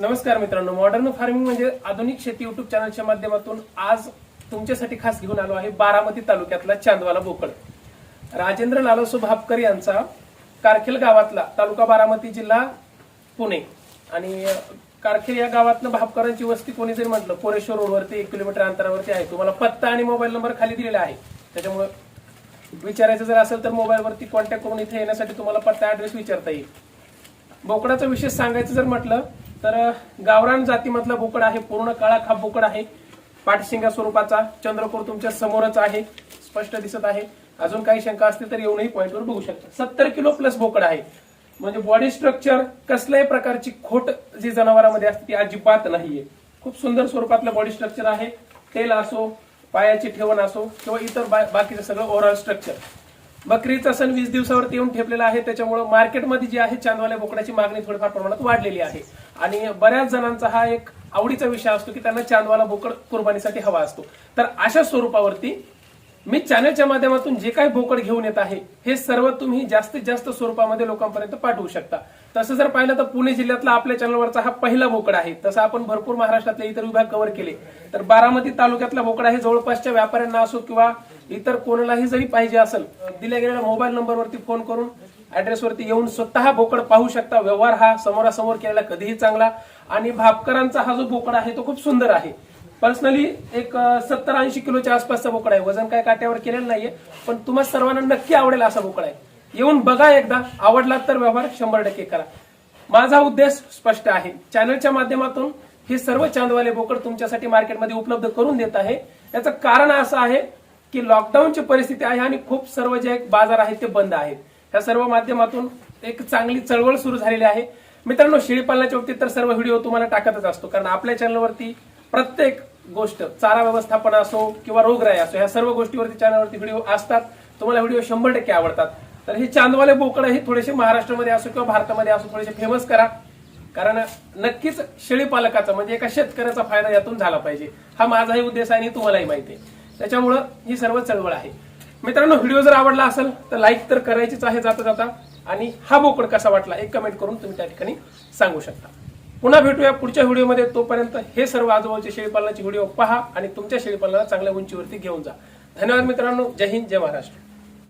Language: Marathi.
नमस्कार मित्रांनो. मॉडर्न फार्मिंग म्हणजे आधुनिक शेती युट्यूब चॅनलच्या माध्यमातून आज तुमच्यासाठी खास घेऊन आलो आहे बारामती तालुक्यातला चांदवाला बोकड. राजेंद्र लालसो भापकर यांचा कारखेल गावातला तालुका बारामती जिल्हा पुणे. आणि कारखेल या गावातनं भापकरांची वस्ती कोणी जरी म्हटलं पोरेश्वर रोडवरती एक किलोमीटर अंतरावरती आहे. तुम्हाला पत्ता आणि मोबाईल नंबर खाली दिलेला आहे. त्याच्यामुळे विचारायचं जर असेल तर मोबाईलवरती कॉन्टॅक्ट करून इथे येण्यासाठी तुम्हाला पत्ता ऍड्रेस विचारता येईल. बोकडाचा विशेष सांगायचं जर म्हटलं तर गावरान जातीमधला बोकड आहे पूर्ण काळा खाप बोकड आहे. पाठशिंगा स्वरूपाचा चंद्रपूर तुमच्या समोरच आहे स्पष्ट दिसत आहे. अजून काही शंका असतील तर येऊनही पॉईंटवर बघू शकता. सत्तर किलो प्लस बोकड आहे. म्हणजे बॉडी स्ट्रक्चर कसल्याही प्रकारची खोट जी जनावरांमध्ये असते ती अजिबात नाहीये. खूप सुंदर स्वरूपातलं बॉडी स्ट्रक्चर आहे. तेल असो पायाची ठेवण असो किंवा इतर बा- बाकीचं सगळं ओव्हरऑल स्ट्रक्चर बकरीचा सण वीस दिवसावरती येऊन ठेपलेला आहे त्याच्यामुळे मार्केटमध्ये जी आहे चांदवाल्या बोकडाची मागणी थोडीफार प्रमाणात वाढलेली आहे. आणि बऱ्याच जणांचा हा एक आवडीचा विषय असतो की त्यांना चांदवाला बोकड कुर्बानीसाठी हवा असतो. तर अशा स्वरूपावरती मी चॅनलच्या माध्यमातून जे काही बोकड घेऊन येत आहे हे सर्व तुम्ही जास्तीत जास्त स्वरूपामध्ये लोकांपर्यंत पाठवू शकता. तसं जर पाहिलं तर पुणे जिल्ह्यातला आपल्या चॅनलवरचा हा पहिला बोकड आहे. तसं आपण भरपूर महाराष्ट्रातले इतर विभाग कव्हर केले. तर बारामती तालुक्यातला बोकड आहे जवळपासच्या व्यापाऱ्यांना असो किंवा इतर कोणालाही जरी पाहिजे असेल दिल्या गेलेल्या मोबाईल नंबरवरती फोन करून ऍड्रेसवरती येऊन स्वतः बोकड पाहू शकता. व्यवहार हा समोरासमोर केलेला कधीही चांगला. आणि भापकरांचा हा जो बोकड आहे तो खूप सुंदर आहे. पर्सनली एक सत्तर ऐंशी किलोच्या आसपासचा बोकड आहे. वजन काय काट्यावर केलेलं नाहीये पण तुम्हा सर्वांना नक्की आवडेल असा बोकड आहे. येऊन बघा एकदा. आवडला तर व्यवहार शंभर टक्के करा. माझा उद्देश स्पष्ट आहे. चॅनलच्या माध्यमातून हे सर्व चांदवाले बोकड तुमच्यासाठी मार्केटमध्ये उपलब्ध करून देत आहे. याचं कारण असं आहे की लॉकडाऊनची परिस्थिती आहे आणि खूप सर्व जे बाजार आहेत ते बंद आहेत. ह्या सर्व माध्यमातून एक चांगली चळवळ सुरू झालेली आहे. मित्रांनो शेळीपालनाच्या बाबतीत तर सर्व व्हिडिओ तुम्हाला टाकतच असतो कारण आपल्या चॅनलवरती प्रत्येक गोष्ट चारा व्यवस्थापन असो किंवा रोगराई असो ह्या सर्व गोष्टीवरती चॅनलवरती व्हिडिओ असतात. तुम्हाला व्हिडिओ शंभर टक्के आवडतात. तर हे चांदवाले बोकड हे थोडेसे महाराष्ट्रामध्ये असो किंवा भारतामध्ये असो थोडेसे फेमस करा. कारण नक्कीच शेळी पालकाचा म्हणजे एका शेतकऱ्याचा फायदा यातून झाला पाहिजे. हा माझाही उद्देश आहे आणि तुम्हालाही माहिती आहे. त्याच्यामुळं ही सर्व चळवळ आहे. मित्रांनो व्हिडिओ जर आवडला असेल तर लाईक तर करायचीच आहे जाता जाता. आणि हा बोकड कसा वाटला एक कमेंट करून तुम्ही त्या ठिकाणी सांगू शकता. पुन्हा भेटूया पुढच्या व्हिडिओमध्ये. तोपर्यंत हे सर्व आजूबाजूचे शेळीपालनाचे व्हिडिओ पहा आणि तुमच्या शेळीपालनाला चांगल्या उंचीवरती घेऊन जा. धन्यवाद मित्रांनो. जय हिंद जय महाराष्ट्र.